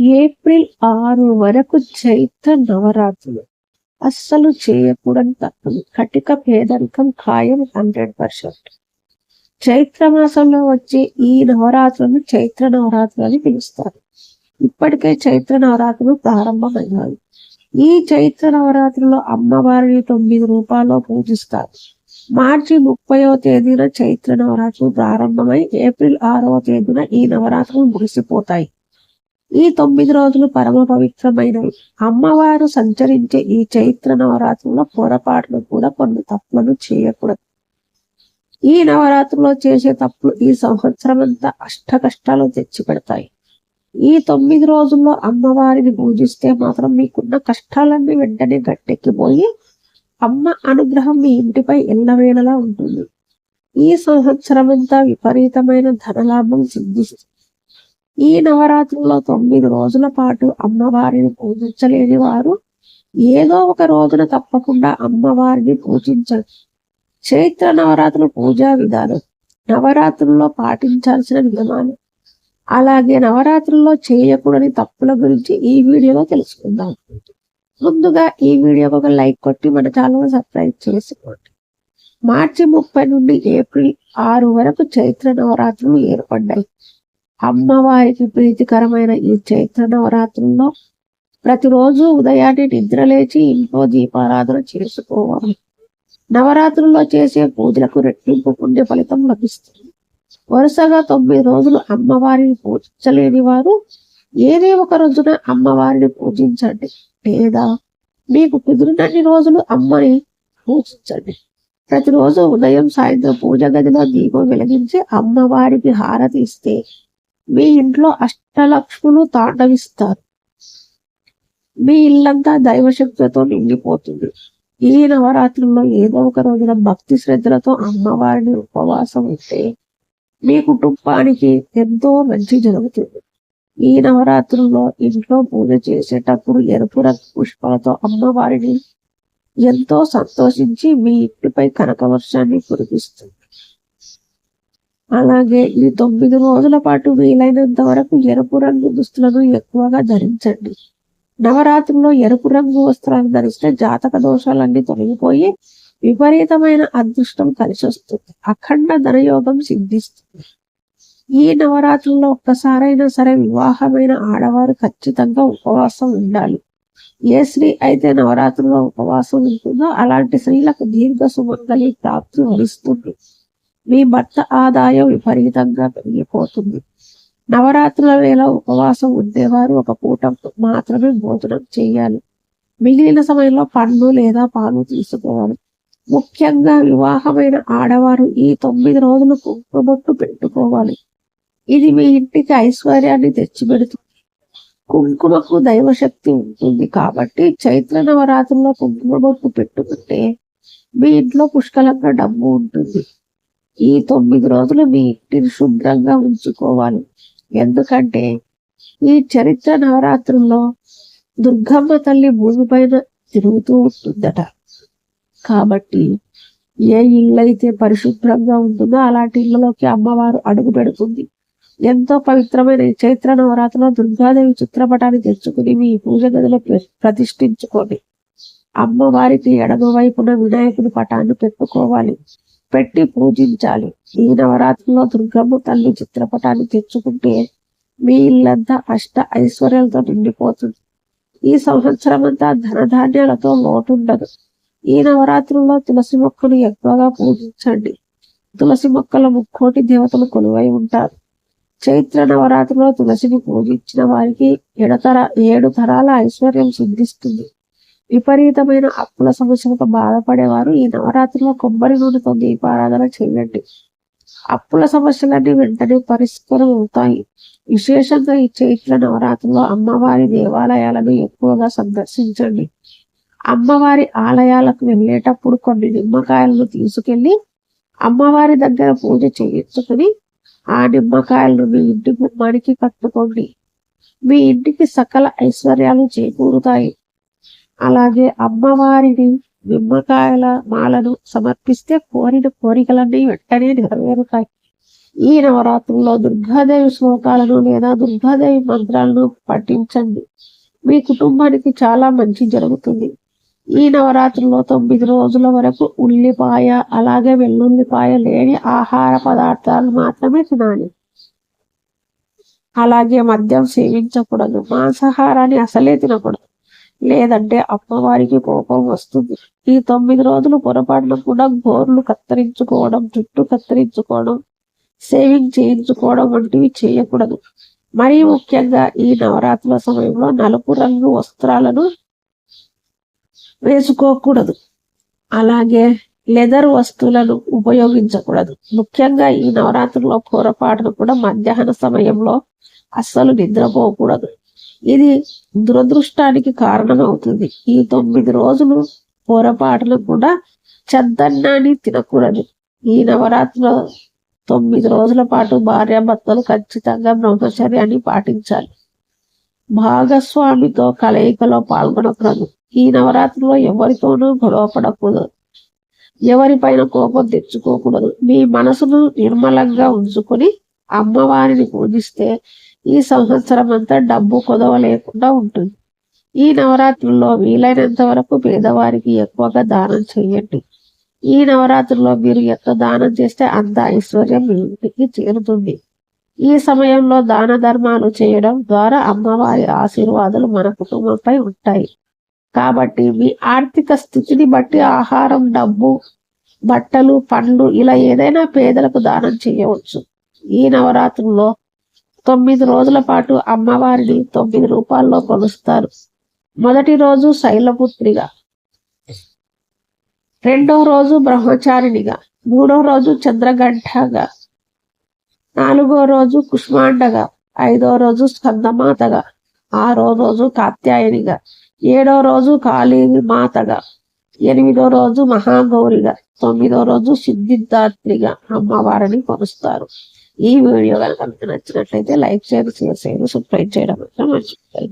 April ఆరు వరకు చైత్ర నవరాత్రులు. అస్సలు చేయకూడని తప్పదు కటిక పేదరికం ఖాయం హండ్రెడ్ పర్సెంట్. చైత్ర మాసంలో వచ్చే ఈ నవరాత్రులను చైత్ర నవరాత్రులు అని పిలుస్తారు. ఇప్పటికే చైత్ర నవరాత్రులు ప్రారంభమయ్యాయి ఈ చైత్ర నవరాత్రిలో అమ్మవారిని తొమ్మిది రూపాయలు పూజిస్తారు. మార్చి ముప్పయో తేదీన చైత్ర నవరాత్రులు ప్రారంభమై ఏప్రిల్ ఆరవ తేదీన ఈ నవరాత్రులు ముగిసిపోతాయి. ఈ తొమ్మిది రోజులు పరమ పవిత్రమైనవి అమ్మవారు సంచరించే ఈ చైత్ర నవరాత్రుల్లో పొరపాట్లు కూడా కొన్ని తప్పులను చేయకూడదు. ఈ నవరాత్రిలో చేసే తప్పులు ఈ సంవత్సరం అంతా అష్ట కష్టాలు తెచ్చిపెడతాయి. ఈ తొమ్మిది రోజుల్లో అమ్మవారిని పూజిస్తే మాత్రం మీకున్న కష్టాలన్నీ వెంటనే గట్టెక్కిపోయి అమ్మ అనుగ్రహం మీ ఇంటిపై ఎల్లవేళలా ఉంటుంది. ఈ సంవత్సరం అంతా విపరీతమైన ధనలాభం సిద్ధిస్తుంది. ఈ నవరాత్రుల్లో తొమ్మిది రోజుల పాటు అమ్మవారిని పూజించలేని వారు ఏదో ఒక రోజున తప్పకుండా అమ్మవారిని పూజించాలి చైత్ర నవరాత్రుల పూజా విధానం నవరాత్రుల్లో పాటించాల్సిన నియమాలు. అలాగే నవరాత్రుల్లో చేయకూడని తప్పుల గురించి ఈ వీడియోలో తెలుసుకుందాం. ముందుగా ఈ వీడియోకి ఒక లైక్ కొట్టి మన ఛానల్ సబ్స్క్రైబ్ చేసుకోండి. మార్చి ముప్పై నుండి ఏప్రిల్ ఆరు వరకు చైత్ర నవరాత్రులు ఏర్పడ్డాయి. అమ్మవారికి ప్రీతికరమైన ఈ చైత్ర నవరాత్రుల్లో ప్రతిరోజు ఉదయాన్నే నిద్రలేచి ఇంట్లో దీపారాధన చేసుకోవాలి. నవరాత్రుల్లో చేసే పూజలకు రెట్టింపు పుణ్య ఫలితం లభిస్తుంది. వరుసగా తొమ్మిది రోజులు అమ్మవారిని పూజించలేని వారు ఏదే ఒక రోజున అమ్మవారిని పూజించండి. లేదా మీకు కుదిరినన్ని రోజులు అమ్మని పూజించండి. ప్రతిరోజు ఉదయం సాయంత్రం పూజ గదిలో దీపం వెలిగించి అమ్మవారికి హారతి ఇస్తే మీ ఇంట్లో అష్టలక్ష్ములు తాండవిస్తారు. మీ ఇల్లంతా దైవశక్తితో నిండిపోతుంది. ఈ నవరాత్రుల్లో ఏదో ఒక రోజున భక్తి శ్రద్ధలతో అమ్మవారిని ఉపవాసం ఉంటే మీ కుటుంబానికి ఎంతో మంచి జరుగుతుంది. ఈ నవరాత్రుల్లో ఇంట్లో పూజ చేసేటప్పుడు ఎరుపు రంగు పుష్పాలతో అమ్మవారిని ఎంతో సంతోషించి మీ ఇంటిపై కనకవర్షాన్ని కురిపిస్తుంది. అలాగే ఈ తొమ్మిది రోజుల పాటు వీలైనంత వరకు ఎరుపు రంగు దుస్తులను ఎక్కువగా ధరించండి. నవరాత్రిలో ఎరుపు రంగు వస్త్రాలు ధరిస్తే జాతక దోషాలన్నీ తొలగిపోయి విపరీతమైన అదృష్టం కలిసి వస్తుంది. అఖండ ధనయోగం సిద్ధిస్తుంది. ఈ నవరాత్రుల్లో ఒక్కసారైనా సరే వివాహమైన ఆడవారు ఖచ్చితంగా ఉపవాసం ఉండాలి. ఏ స్త్రీ అయితే నవరాత్రుల్లో ఉపవాసం ఉంటుందో అలాంటి స్త్రీలకు దీర్ఘ సుమంగళి ప్రాప్తి వరిస్తుంది. మీ భర్త ఆదాయం విపరీతంగా పెరిగిపోతుంది. నవరాత్రుల వేళ ఉపవాసం ఉండేవారు ఒక పూట మాత్రమే భోజనం చేయాలి. మిగిలిన సమయంలో పండ్లు లేదా పాలు తీసుకోవాలి. ముఖ్యంగా వివాహమైన ఆడవారు ఈ తొమ్మిది రోజులు కుంకుమొట్టు పెట్టుకోవాలి. ఇది మీ ఇంటికి ఐశ్వర్యాన్ని తెచ్చిపెడుతుంది. కుంకుమకు దైవశక్తి ఉంటుంది కాబట్టి చైత్ర నవరాత్రుల్లో కుంకుమ బొట్టు పెట్టుకుంటే మీ ఇంట్లో పుష్కలంగా డబ్బు ఉంటుంది. ఈ తొమ్మిది రోజులు మీ ఇంటిని శుభ్రంగా ఉంచుకోవాలి. ఎందుకంటే ఈ చరిత్ర నవరాత్రుల్లో దుర్గమ్మ తల్లి భూమిపైన తిరుగుతూ ఉంటుందట. కాబట్టి ఏ ఇల్లు అయితే పరిశుభ్రంగా ఉంటుందో అలాంటి ఇళ్ళలోకి అమ్మవారు అడుగు పెడుతుంది. ఎంతో పవిత్రమైన చైత్ర నవరాత్రిలో దుర్గాదేవి చిత్రపటాన్ని తెచ్చుకుని మీ పూజ గదిలో ప్ర- ప్రతిష్ఠించుకోండి. అమ్మవారికి ఎడమ వైపున వినాయకుడి పటాన్ని పెట్టుకోవాలి. పెట్టి పూజించాలి. ఈ నవరాత్రిలో దుర్గమ్మ తల్లి చిత్రపటాన్ని తెచ్చుకుంటే మీ ఇల్లంతా అష్ట ఐశ్వర్యాలతో నిండిపోతుంది. ఈ సంవత్సరం అంతా ధనధాన్యాలతో లోటుండదు. ఈ నవరాత్రుల్లో తులసి మొక్కను ఎక్కువగా పూజించండి. తులసి మొక్కల ముక్కోటి దేవతలు కొలువై ఉంటారు. చైత్ర నవరాత్రిలో తులసిని పూజించిన వారికి ఎడతర ఏడు తరాల ఐశ్వర్యం సిద్ధిస్తుంది. విపరీతమైన అప్పుల సమస్యలతో బాధపడేవారు. ఈ నవరాత్రిలో కొబ్బరి నూనెతో దీపారాధన చేయండి. అప్పుల సమస్యలన్నీ వెంటనే పరిష్కారం అవుతాయి. విశేషంగా ఈ చైత్ర నవరాత్రిలో అమ్మవారి దేవాలయాలను ఎక్కువగా సందర్శించండి. అమ్మవారి ఆలయాలకు వెళ్ళేటప్పుడు కొన్ని నిమ్మకాయలను తీసుకెళ్ళి అమ్మవారి దగ్గర పూజ చేయించుకుని ఆ నిమ్మకాయలను మీ ఇంటి గుమ్మానికి కట్టుకోండి. మీ ఇంటికి సకల ఐశ్వర్యాలు చేకూరుతాయి. అలాగే అమ్మవారిని నిమ్మకాయల మాలను సమర్పిస్తే కోరిన కోరికలన్నీ వెంటనే నెరవేరుతాయి. ఈ నవరాత్రుల్లో దుర్గాదేవి శ్లోకాలను లేదా దుర్గాదేవి మంత్రాలను పఠించండి. మీ కుటుంబానికి చాలా మంచి జరుగుతుంది. ఈ నవరాత్రుల్లో తొమ్మిది రోజుల వరకు ఉల్లిపాయ అలాగే వెల్లుల్లిపాయ లేని ఆహార పదార్థాలు మాత్రమే తినాలి. అలాగే మద్యం సేవించకూడదు. మాంసాహారాన్ని అసలే తినకూడదు. లేదంటే అమ్మవారికి కోపం వస్తుంది. ఈ తొమ్మిది రోజులు పొరపాటున కూడా గోర్లు కత్తిరించుకోవడం జుట్టు కత్తిరించుకోవడం సేవింగ్ చేయించుకోవడం వంటివి చేయకూడదు. మరీ ముఖ్యంగా ఈ నవరాత్రుల సమయంలో నలుపు రంగు వస్త్రాలను వేసుకోకూడదు. అలాగే లెదర్ వస్తువులను ఉపయోగించకూడదు. ముఖ్యంగా ఈ నవరాత్రుల్లో పొరపాటును కూడా మధ్యాహ్న సమయంలో అస్సలు నిద్రపోకూడదు. ఇది దురదృష్టానికి కారణమవుతుంది. ఈ తొమ్మిది రోజులు పొరపాటును కూడా చద్దన్నాన్ని తినకూడదు. ఈ నవరాత్రుల తొమ్మిది రోజుల పాటు భార్యాభర్తలు ఖచ్చితంగా బ్రహ్మచర్యాన్ని పాటించాలి. భాగస్వామితో కలయికలో పాల్గొనకూడదు. ఈ నవరాత్రిలో ఎవరితోనూ గొడవ పడకూడదు. ఎవరిపైన కోపం తెచ్చుకోకూడదు. మీ మనసును నిర్మలంగా ఉంచుకొని అమ్మవారిని పూజిస్తే ఈ సంవత్సరం అంతా డబ్బు కొదవ లేకుండా ఉంటుంది. ఈ నవరాత్రుల్లో వీలైనంత వరకు పేదవారికి ఎక్కువగా దానం చేయండి. ఈ నవరాత్రుల్లో మీరు ఎంత దానం చేస్తే అంత ఐశ్వర్యం మీ ఇంటికి చేరుతుంది. ఈ సమయంలో దాన ధర్మాలు చేయడం ద్వారా అమ్మవారి ఆశీర్వాదాలు మన కుటుంబంపై ఉంటాయి. కాబట్టి మీ ఆర్థిక స్థితిని బట్టి ఆహారం డబ్బు బట్టలు పండ్లు ఇలా ఏదైనా పేదలకు దానం చేయవచ్చు. ఈ నవరాత్రుల్లో తొమ్మిది రోజుల పాటు అమ్మవారిని తొమ్మిది రూపాల్లో కొలుస్తారు. మొదటి రోజు శైలపుత్రిగా రెండో రోజు బ్రహ్మచారిణిగా. మూడో రోజు చంద్రగంఠగా నాలుగో రోజు కుష్మాండగా. ఐదో రోజు స్కందమాతగా. ఆరో రోజు కాత్యాయనిగా. ఏడో రోజు కాళీ మాతగా ఎనిమిదో రోజు మహాగౌరిగా. తొమ్మిదో రోజు సిద్ధిదాత్రిగా అమ్మవారిని కొలుస్తారు. ఈ వీడియో కనుక మీకు నచ్చినట్లయితే లైక్ షేర్ చేసేయండి సబ్స్క్రైబ్ చేయడం మాత్రం మర్చిపోయి